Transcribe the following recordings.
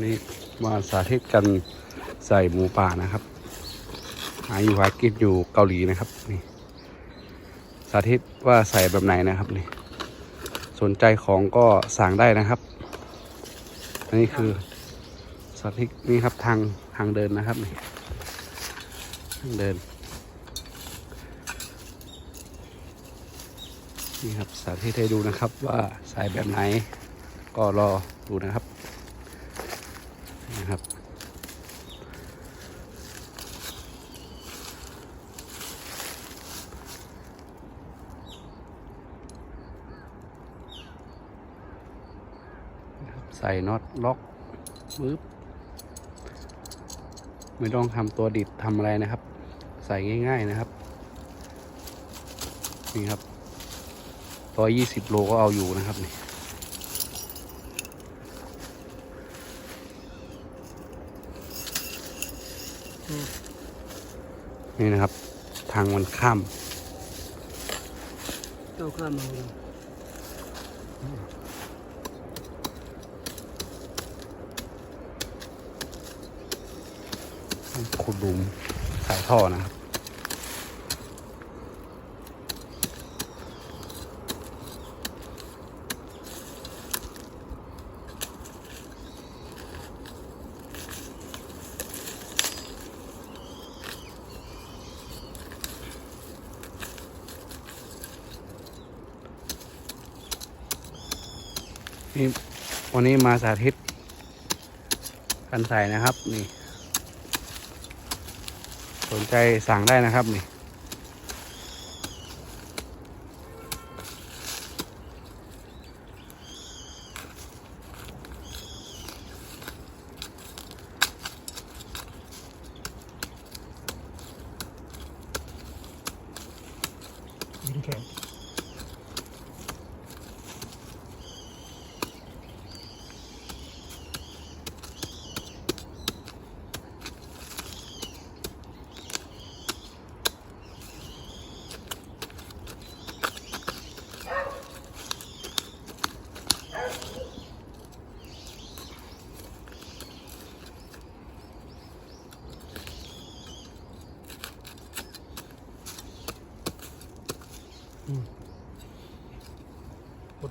นี่มาสาธิตกันใส่หมูป่านะครับหาอยู่หากินอยู่เกาหลีนะครับนี่สาธิตว่าใส่แบบไหนนะครับนี่สนใจของก็สั่งได้นะครับอันนี้คือสาธิตนี่ครับทางทางเดินนะครับนี่ทางเดินนี่ครับสาธิตให้ดูนะครับว่าใส่แบบไหนก็รอดูนะครับ ใส่น็อตล็อกปึ๊บไม่ต้องทำตัวดิดทำอะไรนะครับ ใส่ง่าย ๆนะครับ นี่ครับร้อยยี่สิบโลก็เอาอยู่นะครับนี่นี่นะครับ ทางมันข้ามเจ้าข้ามมาเลย ขุดหลุมสายท่อนะครับนี่วันนี้มาสาธิตกันใส่นะครับ นี่ สนใจสั่งได้นะครับนี่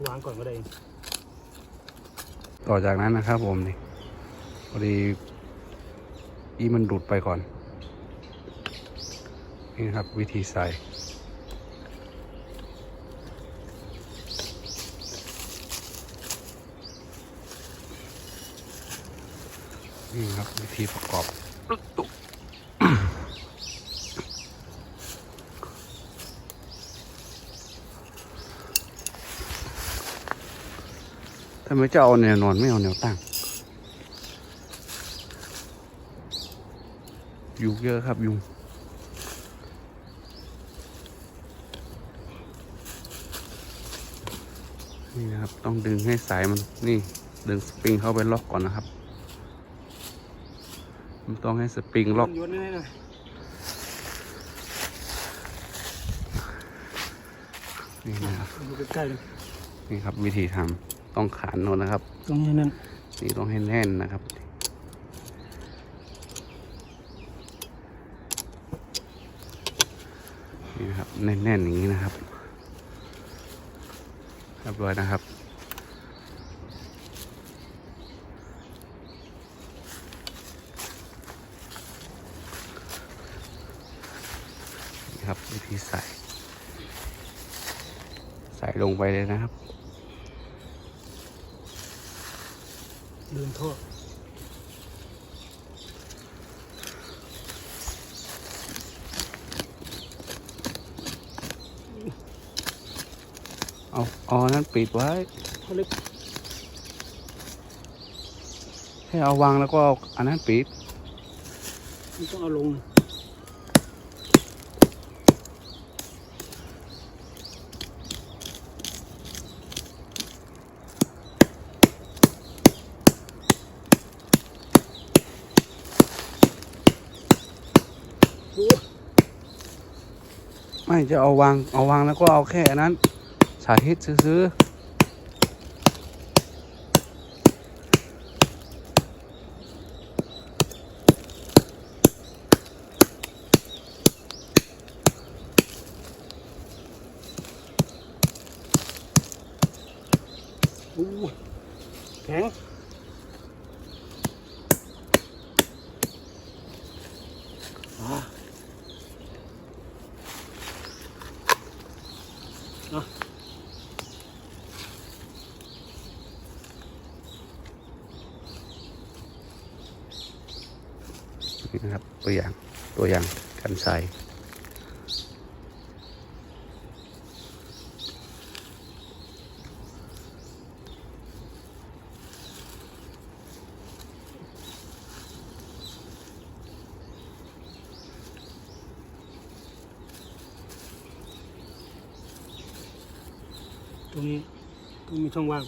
วางก่อนก็ได้ ต่อจากนั้นนะครับผมนี่พอดีอีมันดูดไปก่อน นี่ครับวิธีใส่นี่ครับวิธีประกอบตุ๊ก ทำไมจะเอาแนวนอนไม่เอาแนวตั้ง ยุงเยอะครับยุงนี่นะครับ ต้องดึงให้สายมันนี่ ดึงสปริงเข้าไปล็อกก่อนนะครับ มันต้องให้สปริงล็อกโยนให้หน่อยนี่นะครับดูใกล้ๆเลยนี่ครับวิธีทำ ต้องขานโนนนะครับตรงนี้นั่นนี่ต้องให้แน่นนะครับนี่นะครับแน่นๆอย่างนี้นะครับเรียบร้อยนะครับนี่ครับวิธีใส่ ใส่ลงไปเลยนะครับ เดินท่อเอาเอาอันนั้นปิดไว้ท่อเล็กให้เอาวางแล้วก็เอาอันนั้นปิดมันต้องเอาลงโอ้ ไม่จะเอาวางเอาวางแล้วก็เอาแค่นนั้น สาธิตซื้อ นี่นะครับ ตัวอย่างตัวอย่างการใส่ตรงนี้ต้องมีช่องว่าง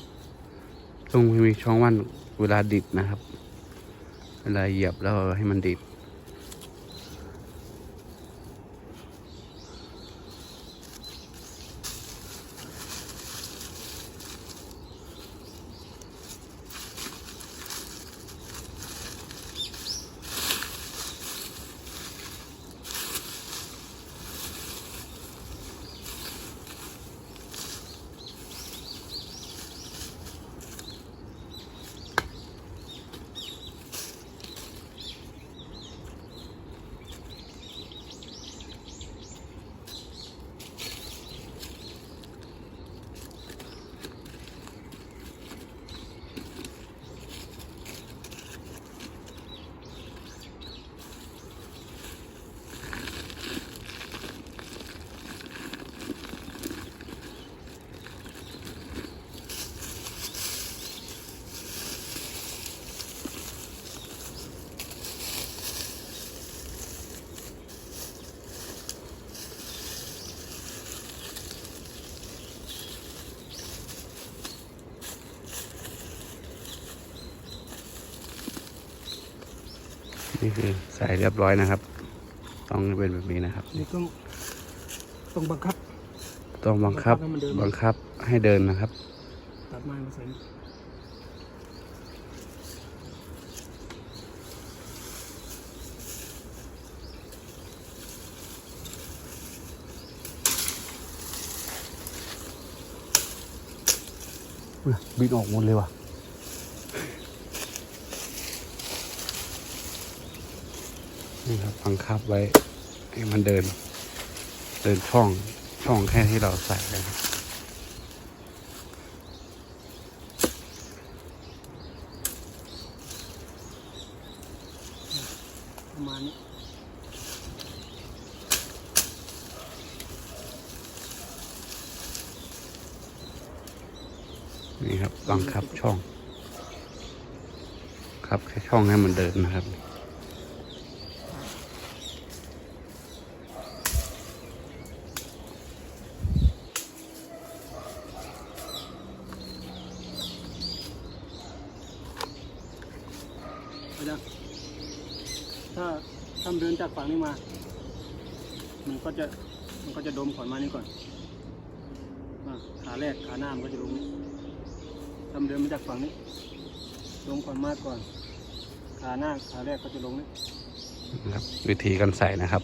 ต้องมีช่องว่างเวลาดิดนะครับ เวลาเหยียบแล้วให้มันดิด นี่คือใส่เรียบร้อยนะครับ ต้องเป็นแบบนี้นะครับ นี่ต้องต้องบังคับ ต้องบังคับ บังคับให้มันเดินบังคับให้เดินนะครับ ตัดไม้มาใส่นี่บินออกหมดเลยว่ะ นี่ครั บบังคับไว้ให้มันเดิน เดินช่องช่องแค่ที่เราใส่เลยครับประมาณนี้นี่ครับบังคับช่อง ครับแค่ช่องให้มันเดินนะครับ ไปแล้วถ้าถ้ามันเดินจากฝั่งนี้มา มันก็จะมันก็จะดมขอนไม้นี้ก่อนอะขาแรกขาหน้ามันก็จะลงนี้ถ้ามันเดินมาจากฝั่งนี้ ลงขอนไม้ก่อน ขาหน้าขาแรกก็จะลงนี้นะครับวิธีการใส่นะครับ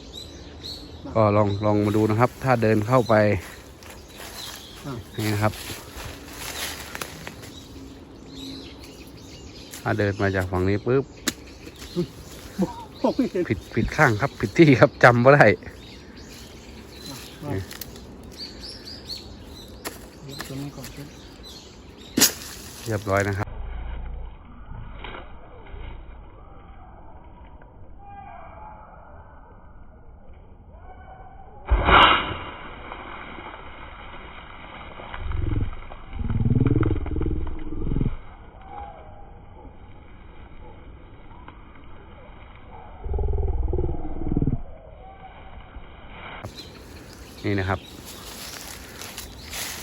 ก็ลองลองมาดูนะครับ ถ้าเดินเข้าไปอะนี่นะครับ ถ้าเดินมาจากฝั่งนี้ปุ๊บมอง ไม่เห็นผิดผิดข้างครับผิดที่ครับจำไม่ได้อะเดี๋ยวตรงนี้ก่อนครับเรียบร้อยนะครับ นี่นะครับ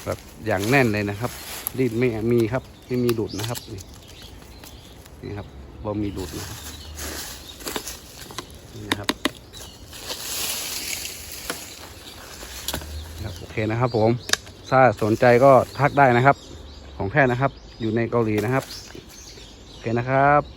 แบบอย่างแน่นเลยนะครับดิ้นไม่มีครับไม่มีหลุดนะครับ นี่นี่ครับบ่มีหลุดนะครับนี่นะครับครับโอเคนะครับ ผมถ้าสนใจก็ทักได้นะครับ ของแท้นะครับ อยู่ในเกาหลีนะครับ โอเคนะครับ